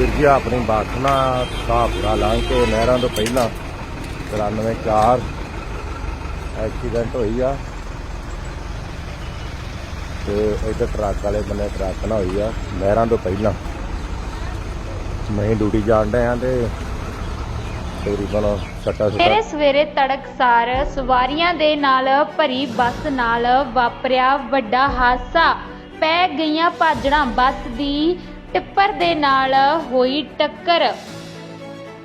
ਵੀਰ ਜੀ, ਆਪਣੀ ਬੱਸ ਸਾਹਪੁਰਾ ਲੰਘ ਕੇ ਨਹਿਰਾਂ ਤੋਂ ਪਹਿਲਾਂ 94 4 ਐਕਸੀਡੈਂਟ ਹੋਈ ਆ ਤੇ ਇੱਧਰ ਟਰੱਕ ਵਾਲੇ ਬੰਨੇ ਟਰੱਕ ਨਾਲ ਹੋਈ ਆ, ਨਹਿਰਾਂ ਤੋਂ ਪਹਿਲਾਂ। ਮੈਂ ਡਿਊਟੀ ਜਾਣ ਡਿਆ ਤੇ ਤਕਰੀਬਨ ਸੱਟਾ ਸਵੇਰੇ ਸੁੱਟਾ ਸਵੇਰੇ ਤੜਕਸਾਰ ਸਵਾਰੀਆਂ ਦੇ ਨਾਲ ਭਰੀ ਬੱਸ ਨਾਲ ਵਾਪਰਿਆ ਵੱਡਾ ਹਾਦਸਾ। ਪੈ ਗਈਆਂ ਭਾਜੜਾਂ ਬੱਸ ਦੀ ਟਿੱਪਰ ਦੇ ਨਾਲ ਹੋਈ ਟੱਕਰ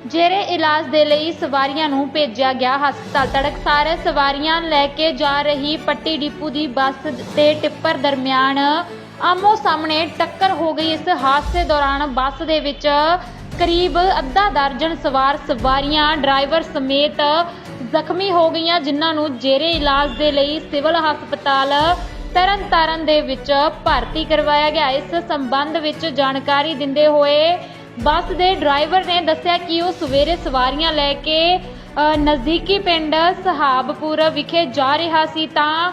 ਜੇਰੇ ਇਲਾਜ ਦੇ ਲਈ ਸਵਾਰੀਆਂ ਨੂੰ ਭੇਜਿਆ ਗਿਆ ਹਸਪਤਾਲ। ਤੜਕਸਾਰ ਸਵਾਰੀਆਂ ਲੈ ਕੇ ਜਾ ਰਹੀ ਪੱਟੀ ਡਿਪੂ ਦੀ ਬੱਸ ਤੇ ਟਿੱਪਰ ਦਰਮਿਆਨ ਆਮੋ ਸਾਹਮਣੇ ਟੱਕਰ ਹੋ ਗਈ। ਇਸ ਹਾਦਸੇ ਦੌਰਾਨ ਬੱਸ ਦੇ ਵਿੱਚ ਕਰੀਬ ਅੱਧਾ ਦਰਜਨ ਸਵਾਰ ਸਵਾਰੀਆਂ, ਡਰਾਈਵਰ ਸਮੇਤ ਜ਼ਖਮੀ ਹੋ ਗਈਆਂ, ਜਿਨ੍ਹਾਂ ਨੂੰ ਜੇਰੇ ਇਲਾਜ ਦੇ ਲਈ ਸਿਵਲ ਹਸਪਤਾਲ ਤਰਨਤਾਰਨ ਦੇ ਵਿੱਚ ਭਰਤੀ ਕਰਵਾਇਆ ਗਿਆ। ਇਸ ਸੰਬੰਧ ਵਿੱਚ ਜਾਣਕਾਰੀ ਦਿੰਦੇ ਹੋਏ ਬੱਸ ਦੇ ਡਰਾਈਵਰ ਨੇ ਦੱਸਿਆ ਕਿ ਉਹ ਸਵੇਰੇ ਸਵਾਰੀਆਂ ਲੈ ਕੇ ਨਜ਼ਦੀਕੀ ਪਿੰਡ ਸਹਾਬਪੁਰ ਵਿਖੇ ਜਾ ਰਿਹਾ ਸੀ ਤਾਂ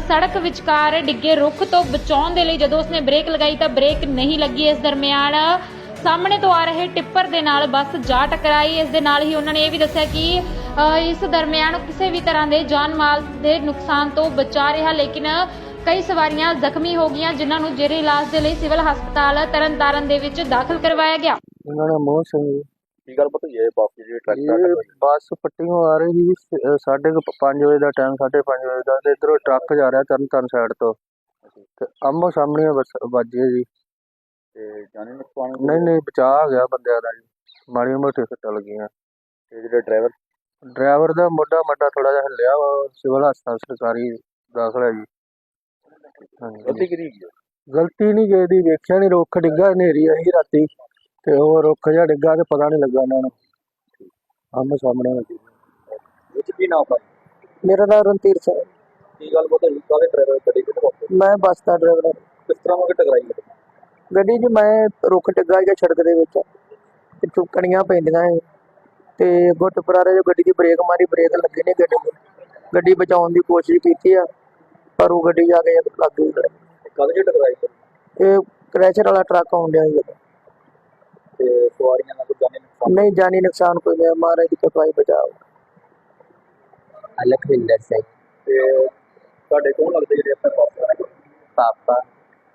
ਸੜਕ ਵਿਚਕਾਰ ਡਿੱਗੇ ਰੁੱਖ ਤੋਂ ਬਚਾਉਣ ਦੇ ਲਈ ਜਦੋਂ ਉਸਨੇ ਬ੍ਰੇਕ ਲਗਾਈ ਤਾਂ ਬ੍ਰੇਕ ਨਹੀਂ ਲੱਗੀ। ਇਸ ਦਰਮਿਆਨ ਸਾਹਮਣੇ ਤੋਂ ਆ ਰਹੇ ਟਿੱਪਰ ਦੇ ਨਾਲ ਬੱਸ ਜਾ ਟਕਰਾਈ। ਇਸ ਦੇ ਨਾਲ ਹੀ ਉਹਨਾਂ ਨੇ ਇਹ ਵੀ ਦੱਸਿਆ ਕਿ ਇਸ ਦਰਮਿਆਨ ਕਿਸੇ ਵੀ ਤਰ੍ਹਾਂ ਦੇ ਜਾਨ ਮਾਲ ਦੇ ਨੁਕਸਾਨ ਤੋਂ ਬਚਾ ਰਿਹਾ, ਲੇਕਿਨ ਕਈ ਸਵਾਰੀਆਂ ਜ਼ਖਮੀ ਹੋ ਗਈਆਂ ਜਿਨ੍ਹਾਂ ਨੂੰ ਜੇਰੇ ਇਲਾਜ ਦੇ ਲਈ ਸਿਵਲ ਹਸਪਤਾਲ ਤਰਨਤਾਰਨ ਦੇ ਵਿੱਚ ਦਾਖਲ ਕਰਵਾਇਆ ਗਿਆ। ਇਹਨਾਂ ਨੇ ਮੋਹ ਸਿੰਘ। ਕੀ ਗੱਲ ਪਤਾ ਹੈ ਬਾਪੂ ਜੀ ਇਹ ਬੱਸ ਪੱਟੀਆਂ ਆ ਰਹੀ ਸੀ ਸ- ਅਹ ਸਾਢੇ ਕੁ ਪ- ਪੰਜ ਵਜੇ ਦਾ ਟਾਈਮ ਸਾਢੇ ਪੰਜ ਵਜੇ ਦਾ ਤੇ ਇਧਰੋਂ ਟਰੱਕ ਜਾ ਰਿਹਾ ਤਰਨ ਤਾਰਨ ਸਾਈਡ ਤੋਂ ਤੇ ਆਮੋ ਸਾਹਮਣੇ ਬੱਸ ਵੱਜੇ ਜੀ। ਤੇ ਜਾਣੇ ਨੁਕਸਾਨ ਨਹੀਂ ਨਹੀਂ ਬਚਾ ਆ ਗਿਆ ਬੰਦਿਆਂ ਦਾ ਜੀ। ਮਾੜੀ ਮੋਟੀ ਸੱਟਾਂ ਲੱਗੀਆਂ। ਤੇ ਜਿਹੜੇ ਡਰਾਈਵਰ ਡਰਾਈਵਰ ਦਾ ਮੋਢਾ ਮੱਡਾ ਥੋੜਾ ਜਿਹਾ ਹਿੱਲਿਆ ਵਾ ਸਿਵਲ ਹਸਪਤਾਲ ਸਰਕਾਰੀ ਦਾਖਲ ਹੈ ਜੀ। ਹਾਂਜੀ। ਕਿਹਦੀ ਹੈ ਗਲਤੀ ਨਹੀਂ ਗਈ ਦੀ ਵੇਖਿਆ ਨਹੀਂ ਰੁੱਖ ਡਿੱਗਾ ਹਨੇਰੀ ਆਈ ਰਾਤੀ ਤੇ ਉਹ ਰੁੱਖ ਜਿਹਾ ਡਿੱਗਾ ਤੇ ਪਤਾ ਨਹੀਂ ਲੱਗਾ ਉਹਨਾਂ ਨੂੰ। ਆਮੋ ਸਾਹਮਣੇ ਵੱਜੀ ਵਿੱਚ ਕੀ ਨਾਮ ਹੈ ਮੇਰਾ ਨਾਮ ਰਣਧੀਰ ਸਿੰਘ ਕੀ ਗੱਲ ਪਤਾ ਹੈ ਕਾਹਦੇ ਡਰਾਈਵਰ ਗੱਡੀ ਕਿੱਥੇ ਪਹੁੰਚੇ ਮੈਂ ਬੱਸ ਦਾ ਡਰਾਈਵਰ ਹਾਂ। ਕਿਸ ਤਰ੍ਹਾਂ ਉਹ ਟਕਰਾਈ ਗੱਡੀ 'ਚ ਮੈਂ ਰੁੱਖ ਡਿੱਗਾ ਜਾਂ ਸੜਕ ਦੇ ਵਿੱਚ। ਤੇ ਚੁੱਕਣੀਆਂ ਪੈਂਦੀਆਂ ਏ ਤੇ ਗੁੱਟ ਪਰਾਰੇ ਜੋ ਗੱਡੀ ਦੀ ਬ੍ਰੇਕ ਮਾਰੀ ਬ੍ਰੇਕ ਲੱਗੀ ਨਹੀਂ ਗੱਡੀ ਨੂੰ ਗੱਡੀ ਬਚਾਉਣ ਦੀ ਕੋਸ਼ਿਸ਼ ਕੀਤੀ ਆ। ਪਰ ਉਹ ਗੱਡੀ ਜਾ ਕੇ ਲੱਗ ਗਈ। ਕਦ ਜੇ ਟਕਰਾਈ ਇਹ ਕ੍ਰੈਸ਼ਰ ਵਾਲਾ ਟਰੱਕ ਆਉਣ ਡਿਆ ਸੀ ਤੇ ਸਵਾਰੀਆਂ ਨਾਲ ਕੋਈ ਜਾਣੇ ਨੁਕਸਾਨ? ਨਹੀਂ ਜਾਨੀ ਨੁਕਸਾਨ ਕੋਈ ਨਹੀਂ। ਮਹਾਰਾਜ ਦੀ ਕਿਰਪਾ ਹੀ ਬਚਾਓ। ਲਖਵਿੰਦਰ ਸਿੰਘ। ਤੇ ਤੁਹਾਡੇ ਕੋਲ ਲੱਗਦੇ ਜਿਹੜੇ ਆਪਣੇ ਪਾਪਾ ਨੇ ਪਾਪਾ।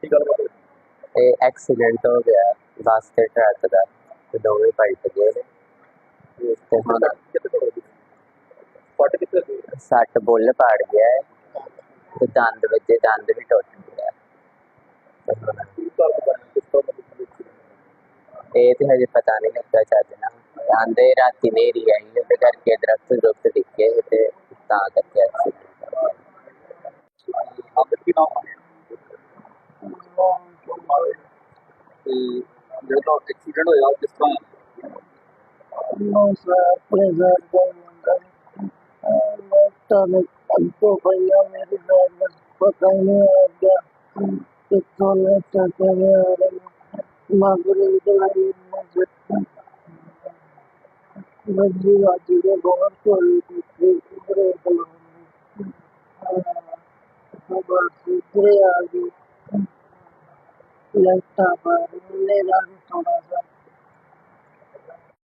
ਕੀ ਗੱਲ ਪਤਾ ਇਹ ਐਕਸੀਡੈਂਟ ਹੋ ਗਿਆ। ਬੱਸ ਤੇ ਟਰੱਕ ਦਾ। ਤੇ ਦੋਵੇਂ ਪਲਟ ਗਏ ਨੇ। ਤੇ ਹੁਣ ਫਟ ਕਿੱਥੇ ਸੱਟ ਬੁੱਲ ਪਾੜ ਗਿਆ ਹੈ। ਤੇ ਦੰਦ ਵੱਜੇ ਦੰਦ ਵੀ ਟੁੱਟ ਗਿਆ। ਇਹ ਤੇ ਹਜੇ ਪਤਾ ਨਹੀਂ ਲੱਗਾ ਚੱਜ ਨਾਲ। ਆਂਦੇ ਰਾਤੀ ਨੇਰੀ ਆਈ ਉਹਦੇ ਕਰਕੇ ਦਰਖਤ ਦਰਖਤ ਡਿੱਗੇ ਤੇ ਤਾਂ ਕਰਕੇ ਜਿਹੜਾ ਐਕਸੀਡੈਂਟ ਹੋਇਆ ਕਿਸ ਤਰ੍ਹਾਂ? ਨੋ ਸਰ ਘਰ ਦਾ ਮੰਗਲ ਤਾਂ ਮੈਂ ਅੰਤੋ ਭਈਆ ਮੇਰੀ పక్కనే పెట్రోల్ చక్కగా మా గురించి ਬੱਜੀ ਵਾਜੀ ਦੇ ਬਹੁਤ ਕੋਈ ਕੁਦਰੇ ਬਲੋਂ ਬਹੁਤ ਕੁਦਰੇ ਆ ਗਈ ਲੈਟਾ ਬਾਰੇ ਲੈ ਲਾ ਥੋੜਾ ਜਿਹਾ